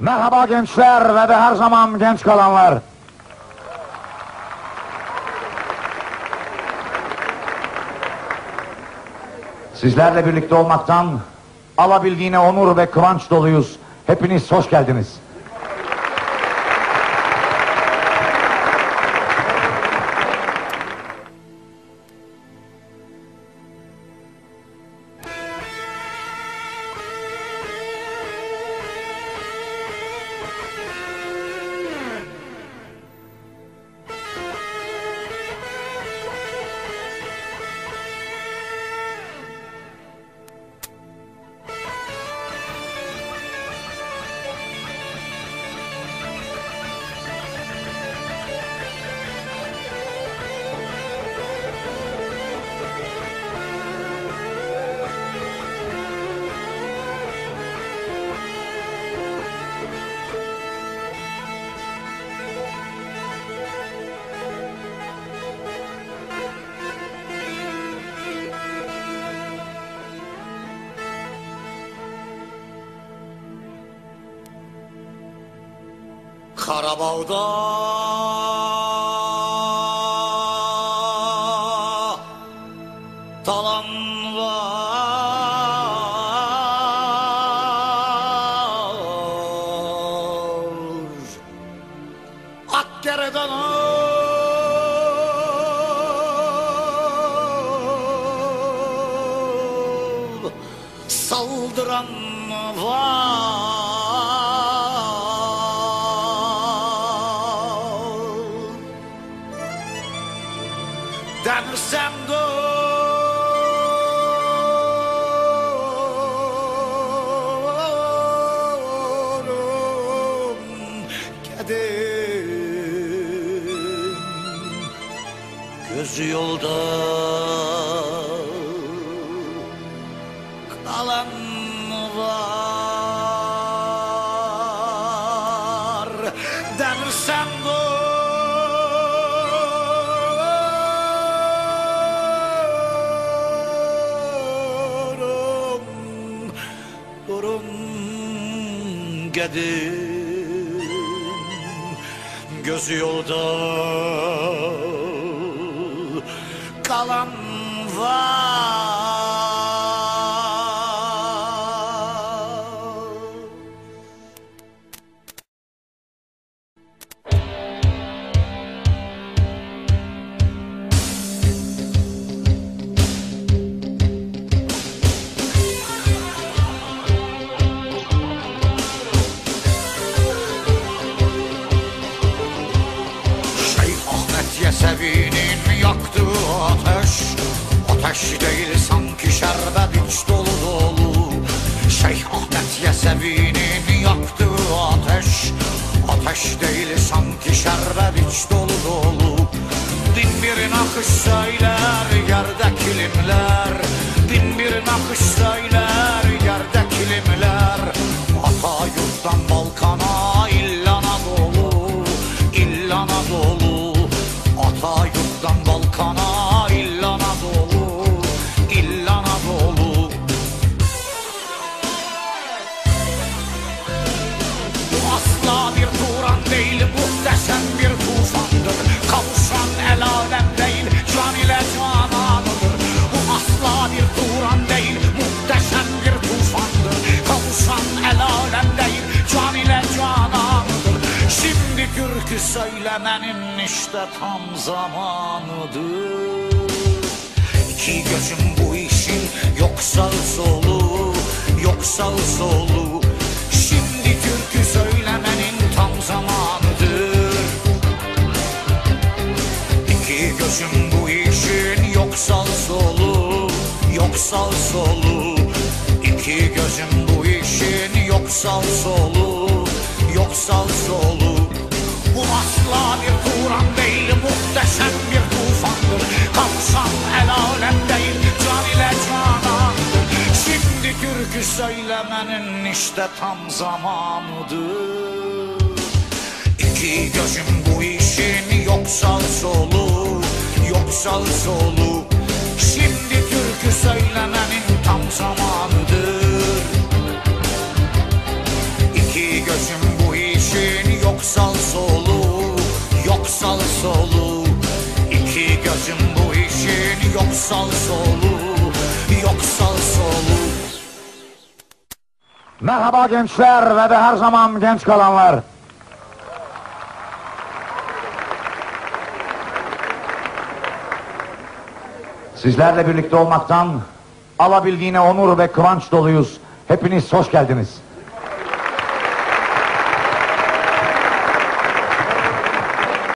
Merhaba gençler ve de her zaman genç kalanlar. Sizlerle birlikte olmaktan alabildiğine onur ve kıvanç doluyuz. Hepiniz hoş geldiniz. Karabağ'da. Talan var. Akkere'den al saldıran var Gözü yolda. Kalan var Dersem doğrum Doğrum gedim. Gözü yolda kalan var Ahmet Yesevi'nin yaktığı ateş. Ateş değil sanki şerbet iç dolu dolu. Şeyh Ahmet Yesevi'nin yaktığı ateş. Ateş değil sanki şerbet iç dolu dolu. Bin bir nakış söyler türkü söylemenin işte tam zamanıdır. İki gözüm bu işin yok sağı solu Yok sağı solu. Şimdi türkü söylemenin tam zamanıdır. İki gözüm bu işin yok sağı solu Yok sağı solu. İki gözüm bu işin yok sağı solu Yok sağı solu asla bir Turan değil muhteşem bir tufandır. Kavuşan el alem değil can ile canandır Şimdi türkü söylemenin işte tam zamanıdır. İki gözüm bu işin yok sağ solu Yok sağ solu. Şimdi türkü söylemenin tam zamanıdır. İki gözüm bu işin yok sağ solu solu İki gözüm bu işin yok sağ solu Yok sağ solu Merhaba gençler ve de her zaman genç kalanlar. Sizlerle birlikte olmaktan alabildiğine onur ve kıvanç doluyuz. Hepiniz hoş geldiniz.